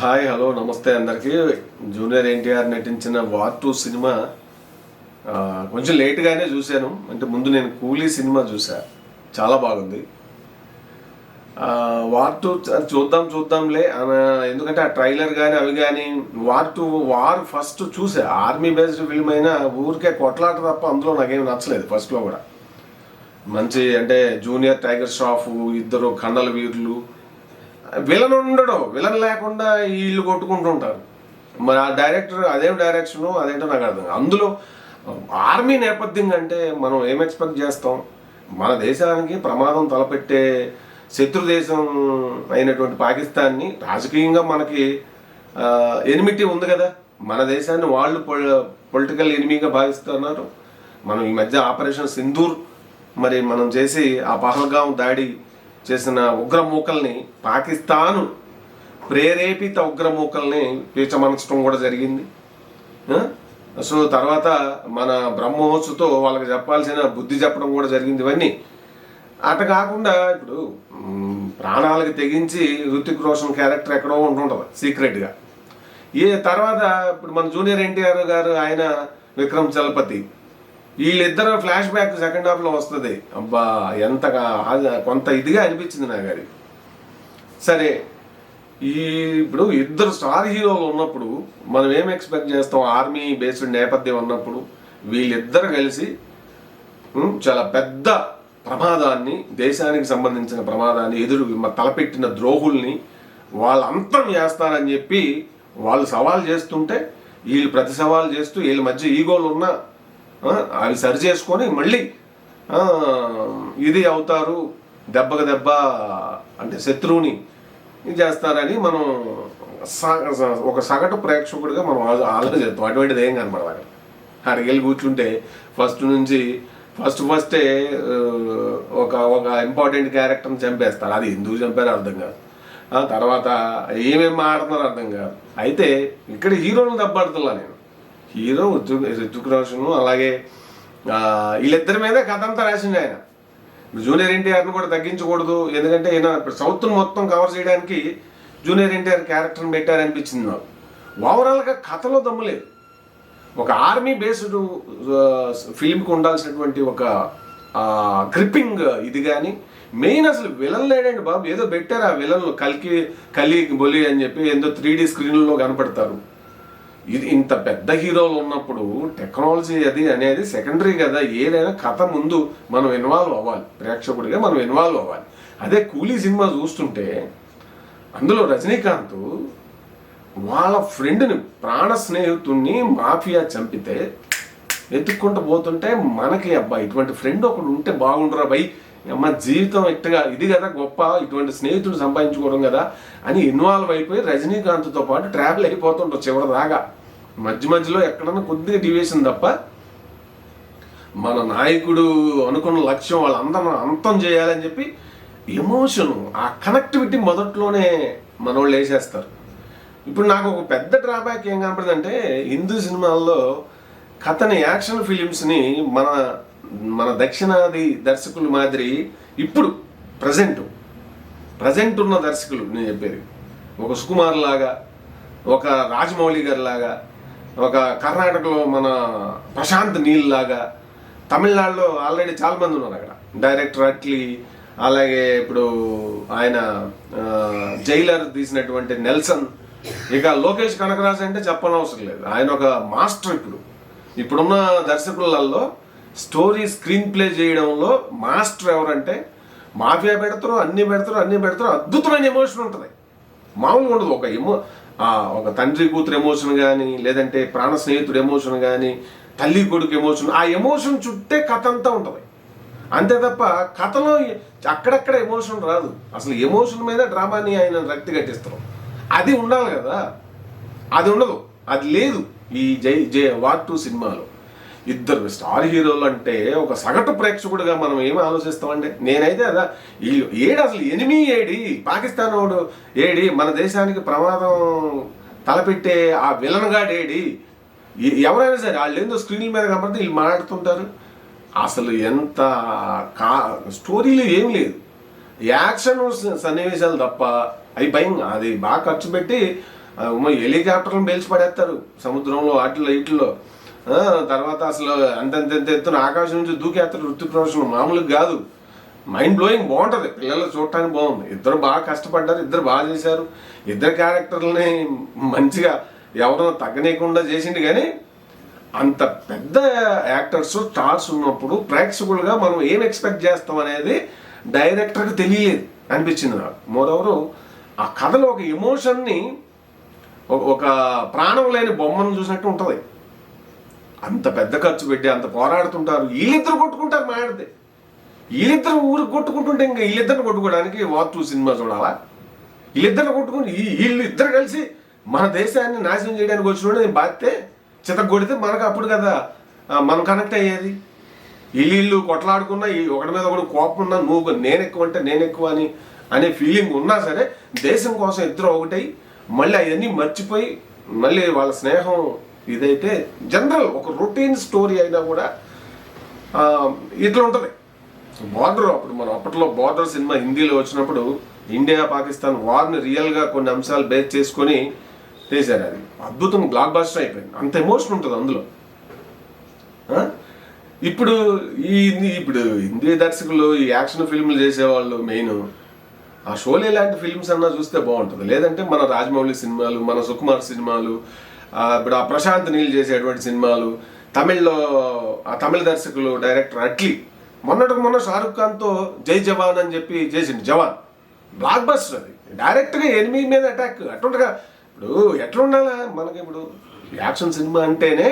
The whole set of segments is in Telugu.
హాయ్ హలో నమస్తే అందరికీ. జూనియర్ ఎన్టీఆర్ నటించిన వార్ టూ సినిమా కొంచెం లేట్గానే చూశాను. అంటే ముందు నేను కూలీ సినిమా చూసా చాలా బాగుంది. వార్ టూ చూద్దాం చూద్దాంలే. ఎందుకంటే ఆ ట్రైలర్ కానీ అవి కానీ వార్ టూ వార్ ఫస్ట్ చూసా ఆర్మీ బేస్డ్ ఫిల్మ్ అయినా ఊరికే కొట్లాట తప్ప అందులో నాకేం నచ్చలేదు ఫస్ట్లో కూడా. మంచి అంటే జూనియర్ టైగర్ ష్రాఫ్ ఇద్దరు కండల వీరులు విలన్ ఉండడు. విలన్ లేకుండా వీళ్ళు కొట్టుకుంటుంటారు మరి ఆ డైరెక్టర్ అదేం డైరెక్షను అదేంటో నాకు అర్థం అందులో ఆర్మీ నేపథ్యం అంటే మనం ఏం ఎక్స్పెక్ట్ చేస్తాం? మన దేశానికి ప్రమాదం తలపెట్టే శత్రు దేశం అయినటువంటి పాకిస్తాన్ని రాజకీయంగా మనకి ఎనిమిటీ ఉంది కదా. మన దేశాన్ని వాళ్ళు పొలిటికల్ ఎనిమిగా భావిస్తున్నారు. మనం ఈ మధ్య ఆపరేషన్ సింధూర్ మరి మనం చేసి ఆ పహల్గాం దాడి చేసిన ఉగ్రమూకల్ని పాకిస్తాను ప్రేరేపిత ఉగ్రమూకల్ని పీచమనచడం కూడా జరిగింది. సో తర్వాత మన బ్రహ్మోత్సతో వాళ్ళకి చెప్పాల్సిన బుద్ధి చెప్పడం కూడా జరిగింది ఇవన్నీ. అట కాకుండా ఇప్పుడు ప్రాణాలకు తెగించి ఋతిక్ రోషన్ క్యారెక్టర్ ఎక్కడో ఉంటుంటుంది సీక్రెట్గా. ఈ తర్వాత ఇప్పుడు మన జూనియర్ ఎన్టీఆర్ గారు ఆయన విక్రమ్ చలపతి వీళ్ళిద్దరు ఫ్లాష్ బ్యాక్ సెకండ్ హాఫ్లో వస్తుంది. అబ్బా ఎంతగా ఆ- కొంత ఇదిగా అనిపించింది నాకు అది. సరే ఈ ఇప్పుడు ఇద్దరు స్టార్ హీరోలు ఉన్నప్పుడు మనం ఏం ఎక్స్పెక్ట్ చేస్తాం? ఆర్మీ బేస్డ్ నేపథ్యం ఉన్నప్పుడు వీళ్ళిద్దరు కలిసి చాలా పెద్ద ప్రమాదాన్ని దేశానికి సంబంధించిన ప్రమాదాన్ని ఎదురు తలపెట్టిన ద్రోహుల్ని వాళ్ళు అంతం చేస్తారని చెప్పి వాళ్ళు సవాల్ చేస్తుంటే వీళ్ళు ప్రతి సవాల్ చేస్తూ వీళ్ళ మధ్య ఈగోలు ఉన్నా అవి సరి చేసుకొని మళ్ళీ ఇది అవుతారు దెబ్బకు దెబ్బ అంటే శత్రువుని ఇది చేస్తారని మనం ఒక సగటు ప్రేక్షకుడిగా మనం ఆలో- ఆలోచిస్తాం అటువంటిది ఏం కనపడదు అక్కడ. అక్కడికి వెళ్ళి కూర్చుంటే ఫస్ట్ నుంచి ఫస్ట్ ఫస్టే ఒక ఒక ఇంపార్టెంట్ క్యారెక్టర్ని చంపేస్తారు. అది ఎందుకు చంపారో అర్థం కాదు. ఆ తర్వాత ఏమేమి ఆడుతున్నారో అర్థం కాదు. అయితే ఇక్కడ హీరోని దెబ్బడుతున్నా నేను. హీరో ఋతుక్ ఋతుక్ రోషను అలాగే వీళ్ళిద్దరి మీద కథ అంతా రాసిండు ఆయన. జూనియర్ ఎన్టీఆర్ని కూడా తగ్గించకూడదు ఎందుకంటే ఈయన ఇప్పుడు సౌత్ మొత్తం కవర్ చేయడానికి జూనియర్ ఎన్టీఆర్ క్యారెక్టర్ని పెట్టారనిపించింది నాకు. ఓవరాల్గా కథలో దమ్ములేదు ఒక ఆర్మీ బేస్డ్ ఫిల్మ్కి ఉండాల్సినటువంటి ఒక గ్రిప్పింగ్ ఇది కానీ మెయిన్ అసలు విలన్ లేడండి బాబు. ఏదో పెట్టారు ఆ విలన్లు కలికి కలి బొలి అని చెప్పి ఏదో త్రీ డీ స్క్రీన్లో కనపడతారు. ఇది ఇంత పెద్ద హీరోలు ఉన్నప్పుడు టెక్నాలజీ అది అనేది సెకండరీ కదా. ఏదైనా కథ ముందు మనం ఇన్వాల్వ్ అవ్వాలి. ప్రేక్షకుడిగా మనం ఇన్వాల్వ్ అవ్వాలి. అదే కూలీ సినిమా చూస్తుంటే అందులో రజనీకాంత్ వాళ్ళ ఫ్రెండ్ని ప్రాణ స్నేహితుడిని మాఫియా చంపితే వెతుక్కుంటూ పోతుంటే మనకి అబ్బా ఇటువంటి ఫ్రెండ్ ఒకడు ఉంటే బాగుండరా బై అమ్మ జీవితం ఇట్టగా ఇది కదా గొప్ప ఇటువంటి స్నేహితుడు సంపాదించుకోవడం కదా అని ఇన్వాల్వ్ అయిపోయి రజనీకాంత్తో పాటు ట్రావెల్ అయిపోతుంటారు చివరి దాకా మధ్య మధ్యలో ఎక్కడన్నా కొద్దిగా డివేషన్ తప్ప మన నాయకుడు అనుకున్న లక్ష్యం వాళ్ళందరం అంతం చేయాలని చెప్పి ఎమోషన్ ఆ కనెక్టివిటీ మొదట్లోనే మనోళ్ళు వేసేస్తారు. ఇప్పుడు నాకు ఒక పెద్ద డ్రాబ్యాక్ ఏం కనపడిందంటే హిందూ సినిమాల్లో కథని యాక్షన్ ఫిలిమ్స్ని మన మన దక్షిణాది దర్శకులు మాదిరి ఇప్పుడు ప్రజెంట్ ప్రజెంట్ ఉన్న దర్శకులు నేను చెప్పేది. ఒక సుకుమార్ లాగా ఒక రాజమౌళి గారి లాగా ఒక కర్ణాటకలో మన ప్రశాంత్ నీల్ లాగా తమిళనాడులో ఆల్రెడీ చాలా మంది ఉన్నారు అక్కడ. డైరెక్టర్ అట్లీ అలాగే ఇప్పుడు ఆయన జైలర్ తీసినటువంటి నెల్సన్. ఇక లోకేష్ కనకరాజ్ అంటే చెప్పనవసరం లేదు. ఆయన ఒక మాస్టర్ ఇప్పుడు. ఇప్పుడున్న దర్శకులలో స్టోరీ స్క్రీన్ ప్లే చేయడంలో మాస్టర్ ఎవరంటే మాఫియా పెడతారు అన్ని పెడతారు అన్ని పెడతారు అద్భుతమైన ఎమోషన్ ఉంటుంది. మామూలుగా ఉండదు. ఒక ఎమో ఒక తండ్రి కూతురు ఎమోషన్ కానీ లేదంటే ప్రాణ స్నేహితుడు ఎమోషన్ కానీ తల్లి కొడుకు ఎమోషన్ ఆ ఎమోషన్ చుట్టే కథ అంతా ఉంటుంది. అంతే తప్ప కథలో అక్కడక్కడ ఎమోషన్ రాదు. అసలు ఎమోషన్ మీద డ్రామాని ఆయన రక్తి కట్టిస్తారు. అది ఉండాలి కదా. అది ఉండదు. అది లేదు ఈ జై జై వార్ టూ సినిమాలో. ఇద్దరు స్టార్ హీరోలు అంటే ఒక సగటు ప్రేక్షకుడిగా మనం ఏమి ఆలోచిస్తామండి? నేనైతే అదా వీళ్ళు ఏడు అసలు ఎనిమి ఏడి పాకిస్తాన్ వాడు ఏడి మన దేశానికి ప్రమాదం తలపెట్టే ఆ విలన్ గాడేడి ఎవరైనా సరే వాళ్ళు ఏందో స్క్రీన్ల మీద కనబడితే వీళ్ళు మాట్లాడుతుంటారు. అసలు ఎంత కా స్టోరీలు ఏం లేదు. యాక్షన్ సన్నివేశాలు తప్ప అవి భయం అది బాగా ఖర్చు పెట్టి హెలికాప్టర్లు హెలికాప్టర్లను పేల్చి పడేస్తారు. సముద్రంలో వాటిలో వీటిలో తర్వాత అసలు అంతంత ఎత్తున ఆకాశం నుంచి దూకేస్తారు ఋతిక్ రోషన్ మామూలుగా కాదు. మైండ్ బ్లోయింగ్ బాగుంటుంది. పిల్లలు చూడటానికి బాగుంది. ఇద్దరు బాగా కష్టపడ్డారు. ఇద్దరు బాగా చేశారు. ఇద్దరు క్యారెక్టర్లని మంచిగా ఎవరో తగ్గనీయకుండా చేసిండు కానీ అంత పెద్ద యాక్టర్స్ స్టార్స్ ఉన్నప్పుడు ప్రేక్షకులుగా మనం ఏం ఎక్స్పెక్ట్ చేస్తాం అనేది డైరెక్టర్కి తెలియలేదు అనిపించింది నాకు. మోరవరు ఆ కథలో ఒక ఎమోషన్ని ఒక- ఒక ప్రాణం లేని బొమ్మను చూసినట్టు ఉంటుంది. అంత పెద్ద ఖర్చు పెట్టి అంత పోరాడుతుంటారు. వీళ్ళిద్దరు కొట్టుకుంటారు మాడితే వీళ్ళిద్దరు ఊరికి కొట్టుకుంటుంటే ఇంకా వీళ్ళిద్దరిని కొట్టుకోవడానికి వార్ టూ సినిమా చూడాలా? వీళ్ళిద్దరిని కొట్టుకుని ఈ- వీళ్ళు ఇద్దరు కలిసి మన దేశాన్ని నాశనం చేయడానికి వచ్చినోడు నేను బాధితే చితగొడితే మనకు అప్పుడు కదా మనం కనెక్ట్ అయ్యేది. వీళ్ళు ఇల్లు కొట్లాడుకున్నా ఈ ఒకటి మీద ఒకటి కోపం ఉన్నా నువ్వు నేను ఎక్కువ అంటే నేను ఎక్కువ అని అనే ఫీలింగ్ ఉన్నా సరే దేశం కోసం ఇద్దరు ఒకటై మళ్ళీ అవన్నీ మర్చిపోయి మళ్ళీ వాళ్ళ స్నేహం ఇదైతే జనరల్ ఒక రొటీన్ స్టోరీ అయినా కూడా ఇట్లా ఉంటుంది. బార్డర్ అప్పుడు మనం అప్పట్లో బార్డర్ సినిమా హిందీలో వచ్చినప్పుడు ఇండియా పాకిస్తాన్ వార్ని రియల్గా కొన్ని అంశాలు బేస్ చేసుకొని చేశారు అది. అద్భుతం బ్లాక్ బాస్టర్ అయిపోయింది. అంత ఎమోషన్ ఉంటుంది అందులో. ఇప్పుడు ఈ ఇప్పుడు హిందీ దర్శకులు ఈ యాక్షన్ ఫిల్మ్లు చేసేవాళ్ళు మెయిన్. ఆ షోలే లాంటి ఫిల్మ్స్ అన్నా చూస్తే బాగుంటుంది. లేదంటే మన రాజమౌళి సినిమాలు మన సుకుమార్ సినిమాలు ఇప్పుడు ఆ ప్రశాంత్ నీల్ చేసేటువంటి సినిమాలు తమిళ్ళో ఆ తమిళ దర్శకులు డైరెక్టర్ అట్లీ. మొన్నటికి మొన్న షారుఖ్ ఖాన్తో జై జవాన్ అని చెప్పి చేసిండు జవాన్. బ్లాక్ బస్టర్ అది డైరెక్ట్గా ఎనిమి మీద అటాక్ అటుండగా ఇప్పుడు ఎట్లుండాలా? మనకి ఇప్పుడు యాక్షన్ సినిమా అంటేనే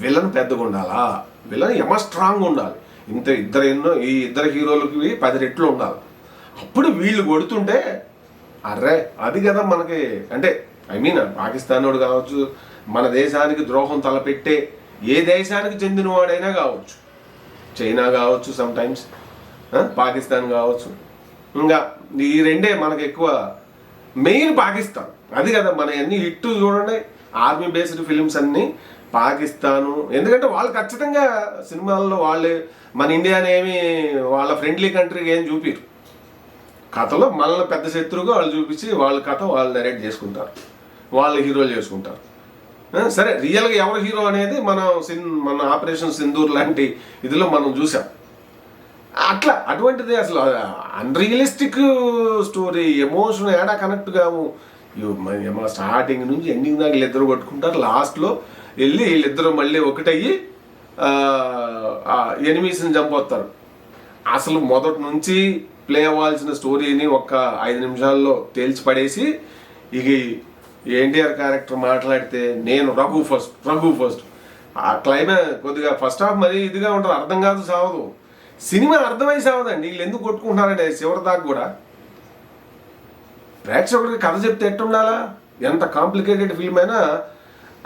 విలన్ పెద్దగా ఉండాలా? విలన్ ఎమ స్ట్రాంగ్ ఉండాలి. ఇంత ఇద్దరు ఎన్నో ఈ ఇద్దరు హీరోలకి పది రెట్లు ఉండాలి. అప్పుడు వీళ్ళు కొడుతుంటే అర్రే అది కదా మనకి అంటే ఐ మీన్ పాకిస్తాన్ వాడు కావచ్చు మన దేశానికి ద్రోహం తలపెట్టే ఏ దేశానికి చెందినవాడైనా కావచ్చు. చైనా కావచ్చు సమ్ టైమ్స్ పాకిస్తాన్ కావచ్చు. ఇంకా ఈ రెండే మనకు ఎక్కువ మెయిన్ పాకిస్తాన్. అది కదా మన అన్ని హిట్ చూడండి ఆర్మీ బేస్డ్ ఫిలిమ్స్ అన్నీ పాకిస్తాను. ఎందుకంటే వాళ్ళు ఖచ్చితంగా సినిమాల్లో వాళ్ళే మన ఇండియాని ఏమి వాళ్ళ ఫ్రెండ్లీ కంట్రీకి ఏం చూపిరు. కథలో మనల్ని పెద్ద శత్రువుగా వాళ్ళు చూపించి వాళ్ళ కథ వాళ్ళు నెరేట్ చేసుకుంటారు. వాళ్ళ హీరోలు చేసుకుంటారు. సరే రియల్గా ఎవరు హీరో అనేది మనం సిన్ మన ఆపరేషన్ సింధూర్ లాంటి ఇదిలో మనం చూసాం. అట్లా అటువంటిది అసలు అన్రియలిస్టిక్ స్టోరీ ఎమోషన్ ఏడా కనెక్ట్ కాము ఏమో స్టార్టింగ్ నుంచి ఎండింగ్ దాకా వీళ్ళిద్దరు కొట్టుకుంటారు. లాస్ట్లో వెళ్ళి వీళ్ళిద్దరూ మళ్ళీ ఒకటయ్యి ఎనిమీస్ని చంపొస్తారు అసలు మొదటి నుంచి ప్లే అవ్వాల్సిన స్టోరీని ఒక్క ఐదు నిమిషాల్లో తేల్చి పడేసి ఇక ఎన్టీఆర్ క్యారెక్టర్ మాట్లాడితే నేను రఘు ఫస్ట్ రఘు ఫస్ట్ ఆ క్లైమా కొద్దిగా ఫస్ట్ హాఫ్ మరీ ఇదిగా ఉంటుంది అర్థం కాదు సావదు. సినిమా అర్థమై సావదండి వీళ్ళు ఎందుకు కొట్టుకుంటున్నారంటే చివరి దాకా కూడా. ప్రేక్షకుడికి కథ చెప్తే ఎట్టుండాలా? ఎంత కాంప్లికేటెడ్ ఫిల్మ్ అయినా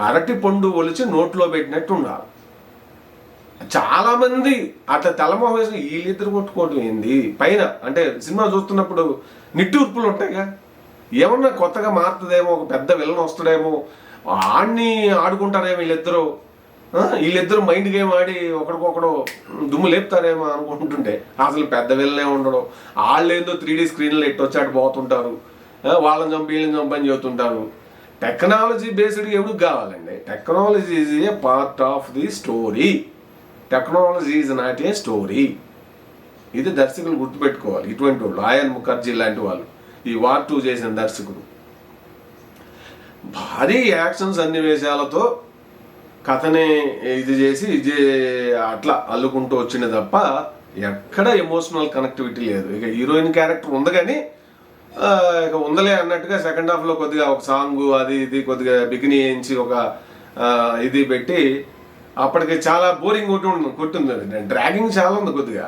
అరటి పండు ఒలిచి నోట్లో పెట్టినట్టు ఉండాలి చాలామంది అట్లా తెల్లమొహం వేసి వీళ్ళిద్దరు కొట్టుకోవడం ఏంది? పైన అంటే సినిమా చూస్తున్నప్పుడు నిట్టూర్పులు ఉంటాయిగా? ఏమన్నా కొత్తగా మారుతుందేమో ఒక పెద్ద విలన్ వస్తాడేమో ఆడిని ఆడుకుంటారేమో వీళ్ళిద్దరూ. వీళ్ళిద్దరు మైండ్ గేమ్ ఆడి ఒకడికొకడు దుమ్ము లేపుతారేమో అనుకుంటుంటే అసలు పెద్ద విలనే ఉండడు. వాళ్ళేందో త్రీ డీ స్క్రీన్లో ఎట్టొచ్చి అటు పోతుంటారు. వాళ్ళని చంపి వీళ్ళని చంపని చెబుతుంటారు. టెక్నాలజీ బేస్డ్ ఎవరికి కావాలండి? Technology is a part of the story technology is not a story ఇది దర్శకులు గుర్తుపెట్టుకోవాలి. ఇటువంటి వాళ్ళు ఆయన్ ముఖర్జీ లాంటి వాళ్ళు. ఈ వార్ టూ చేసిన దర్శకుడు. భారీ యాక్షన్ సన్నివేశాలతో కథని ఇది చేసి ఇది అట్లా అల్లుకుంటూ వచ్చింది తప్ప ఎక్కడ ఎమోషనల్ కనెక్టివిటీ లేదు. ఇక హీరోయిన్ క్యారెక్టర్ ఉంది కానీ ఇక ఉందలే అన్నట్టుగా సెకండ్ హాఫ్లో కొద్దిగా ఒక సాంగ్ అది ఇది కొద్దిగా బిగిని వేయించి ఒక ఇది పెట్టి అప్పటికి చాలా బోరింగ్ కొట్టు కొట్టుంది డ్రాగింగ్ చాలా ఉంది కొద్దిగా.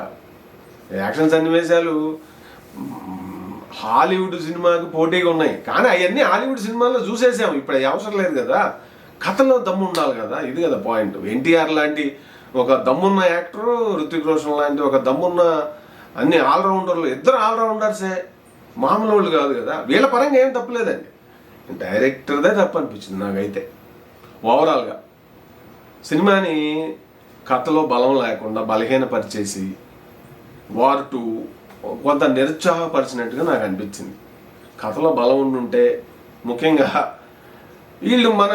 యాక్షన్ సన్నివేశాలు హాలీవుడ్ సినిమాకి పోటీగా ఉన్నాయి. కానీ అవన్నీ హాలీవుడ్ సినిమాల్లో చూసేసాం. ఇప్పుడు అవసరం లేదు కదా. కథలో దమ్ము ఉండాలి కదా. ఇది కదా పాయింట్ ఎన్టీఆర్ లాంటి ఒక దమ్మున్న యాక్టర్ ఋతిక్ రోషన్ లాంటి ఒక దమ్మున్న అన్ని ఆల్రౌండర్లు ఇద్దరు ఆల్రౌండర్సే. మామూలు వాళ్ళు కాదు కదా. వీళ్ళ పరంగా ఏం తప్పలేదండి డైరెక్టర్దే తప్పు అనిపించింది నాకైతే. ఓవరాల్గా సినిమాని కథలో బలం లేకుండా బలహీనపరిచేసి వార్ టూ కొంత నిరుత్సాహపరిచినట్టుగా నాకు అనిపించింది. కథలో బలం ఉండుంటే ముఖ్యంగా వీళ్ళు మన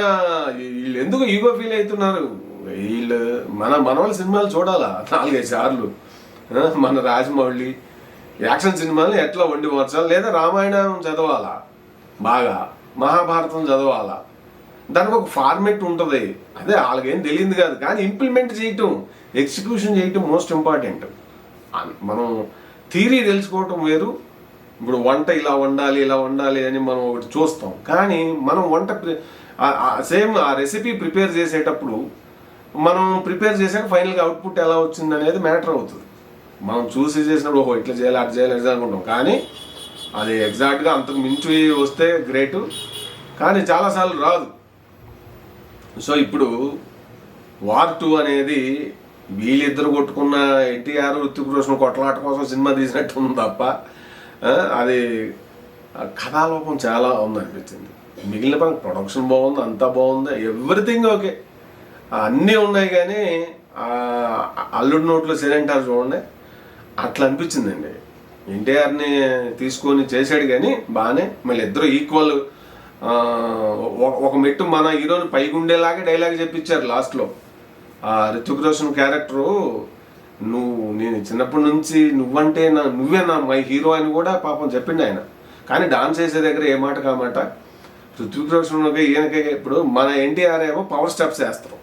వీళ్ళు ఎందుకు ఈగో ఫీల్ అవుతున్నారు వీళ్ళు మన మనవాళ్ళ సినిమాలు చూడాలా? నాలుగైదు సార్లు. మన రాజమౌళి యాక్షన్ సినిమాలు ఎట్లా వండి మార్చాలి లేదా రామాయణం చదవాలా? బాగా. మహాభారతం చదవాలా? దానికి ఒక ఫార్మెట్ ఉంటుంది. అదే వాళ్ళకేం తెలియదు కాదు. కానీ ఇంప్లిమెంట్ చేయటం ఎగ్జిక్యూషన్ చేయటం మోస్ట్ ఇంపార్టెంట్ మనం థీరీ తెలుసుకోవటం వేరు. ఇప్పుడు వంట ఇలా వండాలి ఇలా వండాలి అని మనం ఒకటి చూస్తాం. కానీ మనం వంట సేమ్ ఆ రెసిపీ ప్రిపేర్ చేసేటప్పుడు మనం ప్రిపేర్ చేసాక ఫైనల్గా అవుట్పుట్ ఎలా వచ్చింది అనేది మ్యాటర్ అవుతుంది. మనం చూసి చేసినప్పుడు ఓహో ఇట్లా చేయాలి అట్లా చేయాలి ఎగ్జామ్ అనుకుంటాం. కానీ అది ఎగ్జాక్ట్గా అంతకు మించి వస్తే గ్రేటు. కానీ చాలాసార్లు రాదు. సో ఇప్పుడు వార్ టూ అనేది వీళ్ళిద్దరు కొట్టుకున్న ఎన్టీఆర్ ఋతిక్ రోషన్ కొట్లాట కోసం సినిమా తీసినట్టు ఉంది తప్ప అది కథాలోపం చాలా ఉంది అనిపించింది మిగిలిన పని ప్రొడక్షన్ బాగుంది అంతా బాగుంది ఎవ్రీథింగ్ ఓకే అన్నీ ఉన్నాయి కానీ అల్లుడు అల్లుడి నోట్లో సిరంటారు చూడండి అట్లా అనిపించిందండి. ఎన్టీఆర్ని తీసుకొని చేశాడు కానీ బాగానే మళ్ళీ ఇద్దరు ఈక్వల్ ఒక మెట్టు మన హీరోని ఉండేలాగా డైలాగ్ చెప్పించారు లాస్ట్లో రితిక్ రోషన్ క్యారెక్టరు నువ్వు నేను చిన్నప్పటి నుంచి నువ్వంటే నా నువ్వే నా మై హీరో అని కూడా పాపం చెప్పిండు ఆయన. కానీ డాన్స్ చేసే దగ్గర ఏ మాట కామాట? ఋత్విక్ రోషన్ ఈయనకే ఇప్పుడు మన ఎన్టీఆర్ ఏమో పవర్ స్టెప్స్ వేస్తారు.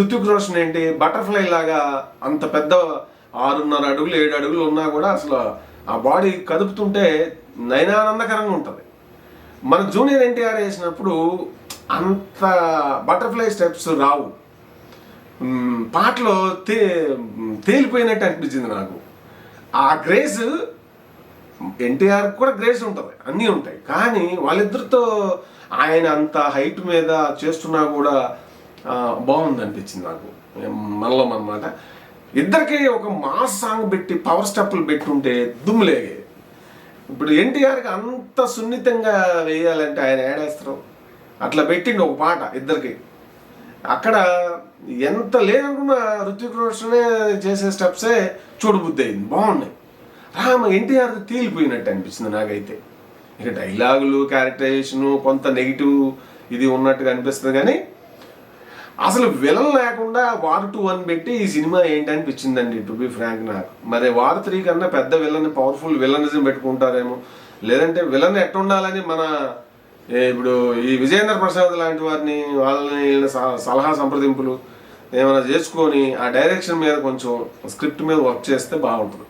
ఋత్విక్ రోషన్ ఏంటి? బటర్ఫ్లై లాగా అంత పెద్ద ఆరున్నర అడుగులు ఏడు అడుగులు ఉన్నా కూడా అసలు ఆ బాడీ కదుపుతుంటే నయనానందకరంగా ఉంటుంది. మన జూనియర్ ఎన్టీఆర్ వేసినప్పుడు అంత బటర్ఫ్లై స్టెప్స్ రావు. పాటలో తే తేలిపోయినట్టు అనిపించింది నాకు. ఆ గ్రేస్ ఎన్టీఆర్ కూడా గ్రేస్ ఉంటుంది అన్నీ ఉంటాయి. కానీ వాళ్ళిద్దరితో ఆయన అంత హైట్ మీద చేస్తున్నా కూడా బాగుంది అనిపించింది నాకు. మనలో అనమాట ఇద్దరికి ఒక మాస్ సాంగ్ పెట్టి పవర్ స్టెప్పులు పెట్టుంటే దుమ్ములేగే ఇప్పుడు ఎన్టీఆర్కి అంత సున్నితంగా వేయాలంటే ఆయన ఏడేస్తారు? అట్లా పెట్టిండు ఒక పాట ఇద్దరికి. అక్కడ ఎంత లేదనుకున్నా ఋతిక్ రోషనే చేసే స్టెప్సే చూడబుద్ధి అయింది. బాగున్నాయి రామ ఎన్టీఆర్ తేలిపోయినట్టు అనిపిస్తుంది నాకైతే. ఇక డైలాగులు క్యారెక్టరైజేషను కొంత నెగిటివ్ ఇది ఉన్నట్టుగా అనిపిస్తుంది కానీ అసలు విలన్ లేకుండా వార్ టూ వన్ పెట్టి ఈ సినిమా ఏంటి అనిపించిందండి? టు బి ఫ్రాంక్ నాకు. మరి వార్ త్రీ కన్నా పెద్ద విలన్ పవర్ఫుల్ విలనిజం పెట్టుకుంటారేమో. లేదంటే విలన్ ఎట్టుండాలని మన ఇప్పుడు ఈ విజయేంద్ర ప్రసాద్ లాంటి వారిని వాళ్ళని సలహా సంప్రదింపులు ఏమైనా చేసుకొని ఆ డైరెక్షన్ మీద కొంచెం స్క్రిప్ట్ మీద వర్క్ చేస్తే బాగుంటుంది.